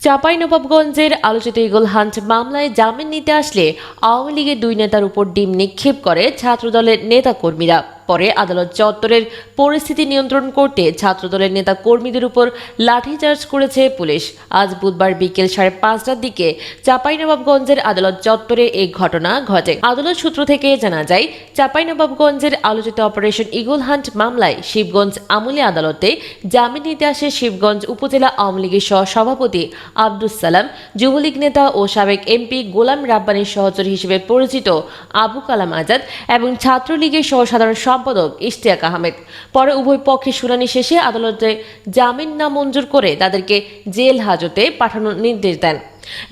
চাঁপাইনবাবগঞ্জের আলোচিত eagle hunt মামলায় জামিন নিতে আসলে আওয়ামী লীগের দুই নেতার উপর ডিম নিক্ষেপ করে ছাত্রদলের নেতাকর্মীরা। পরে আদালত চত্বরের পরিস্থিতি নিয়ন্ত্রণ করতে ছাত্রদলের নেতা কর্মীদের উপর লাঠিচার্জ করেছে পুলিশ। আজ বুধবার বিকেল সাড়ে পাঁচটার দিকে চাঁপাইনবাবগঞ্জের আদালত চত্বরে এই ঘটনা ঘটে। আদালত সূত্র থেকে জানা যায়, চাঁপাইনবাবগঞ্জের আলোচিত অপারেশন ইগল হান্ট মামলায় শিবগঞ্জ আমলি আদালতে জামিন নিতে আসে শিবগঞ্জ উপজেলা আওয়ামী লীগের সহ সভাপতি আব্দুস সালাম, যুবলীগ নেতা ও সাবেক এমপি গোলাম রাব্বানির সহচরী হিসেবে পরিচিত আবু কালাম আজাদ এবং ছাত্রলীগের সহ সাধারণ সম্পাদক ইশতিয়াক আহমেদ। পরে উভয় পক্ষের শুনানি শেষে আদালতে জামিন না মঞ্জুর করে তাদেরকে জেল হাজতে পাঠানোর নির্দেশ দেন।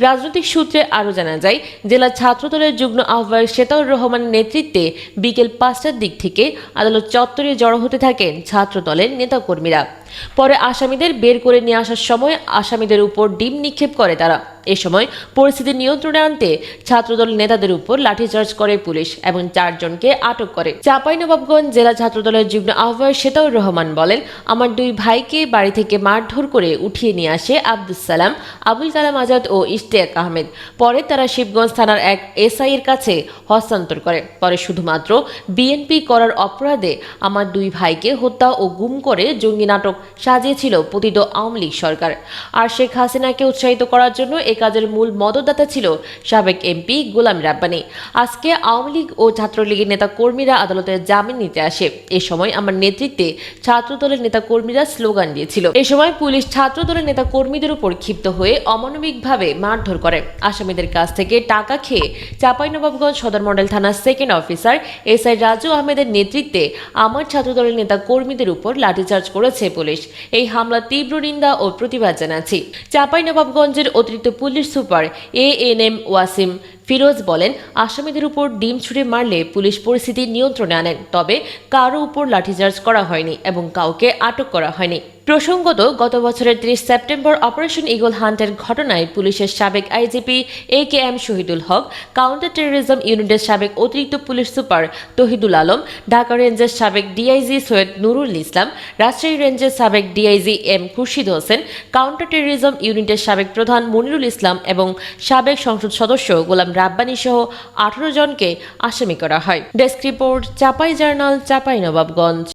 রাজনৈতিক সূত্রে আরও জানা যায়, জেলা ছাত্রদলের যুগ্ম আহ্বায়ক শেতাউর রহমানের নেতৃত্বে বিকেল পাঁচটার দিক থেকে আদালত চত্বরে জড়ো হতে থাকেন ছাত্রদলের নেতাকর্মীরা। পরে আসামিদের বের করে নিয়ে আসার সময় আসামিদের উপর ডিম নিক্ষেপ করে তারা। এ সময় পরিস্থিতি নিয়ন্ত্রণে আনতে ছাত্রদল নেতাদের উপর লাঠিচার্জ করে পুলিশ এবং চারজনকে আটক করে। চাঁপাইনবাবগঞ্জ জেলা ছাত্রদলের যুগ্ম আহ্বায়ক শেতাউর রহমান বলেন, আমার দুই ভাইকে বাড়ি থেকে মারধর করে উঠিয়ে নিয়ে আসে আব্দুস সালাম, আবুল কালাম আজাদ ও ইশতিয়াক আহমেদ। পরে তারা শিবগঞ্জ থানার এক এসআই এর কাছে হস্তান্তর করে। পরে শুধুমাত্র বিএনপি করার অপরাধে আমার দুই ভাইকে হত্যা ও গুম করে জঙ্গি নাটক সাজিয়েছিল পতিত আওয়ামী লীগ সরকার। আর শেখ হাসিনাকে উৎসাহিত করার জন্য এ কাজের মূল মদতদাতা ছিল সাবেক এমপি গোলাম রাব্বানি। আজকে আওয়ামী লীগ ও ছাত্রলীগের নেতা কর্মীরা আদালতে জামিন নিতে আসে। এ সময় আমার নেতৃত্বে ছাত্রদলের নেতা কর্মীরা স্লোগান দিয়েছিল। এ সময় পুলিশ ছাত্রদলের নেতা কর্মীদের উপর ক্ষিপ্ত হয়ে অমানবিকভাবে মারধর করে। আসামিদের কাছ থেকে টাকা খেয়ে চাঁপাইনবাবগঞ্জ সদর মডেল থানার second officer S I Raju আহমেদের নেতৃত্বে আমার ছাত্রদলের নেতা কর্মীদের উপর লাঠিচার্জ করেছে পুলিশ। এই হামলা তীব্র নিন্দা ও প্রতিবাদ জানাচ্ছি। চাঁপাইনবাবগঞ্জের অতিরিক্ত police super A N M Wasim Firoz বলেন, আসামিদের উপর ডিম ছুড়ে মারলে পুলিশ পরিস্থিতি নিয়ন্ত্রণে আনেন তবে কারও উপর লাঠিচার্জ করা হয়নি এবং কাউকে আটক করা হয়নি। প্রসঙ্গত, গত বছরের ত্রিশ সেপ্টেম্বর অপারেশন ইগল হান্টের ঘটনায় পুলিশের সাবেক IGP A K M Shahidul Haque, counter terrorism ইউনিটের সাবেক অতিরিক্ত পুলিশ সুপার তহিদুল আলম, ঢাকা রেঞ্জের সাবেক ডিআইজি সৈয়দ নুরুল ইসলাম, রাজশাহী রেঞ্জের সাবেক DIG M Khurshid Hossain, counter terrorism ইউনিটের সাবেক প্রধান মনিরুল ইসলাম এবং সাবেক সংসদ সদস্য গোলাম রাব্বানি সহ আঠারো জনকে আসামি করা হয়। Desk report Chapai journal Chapai Nawabganj.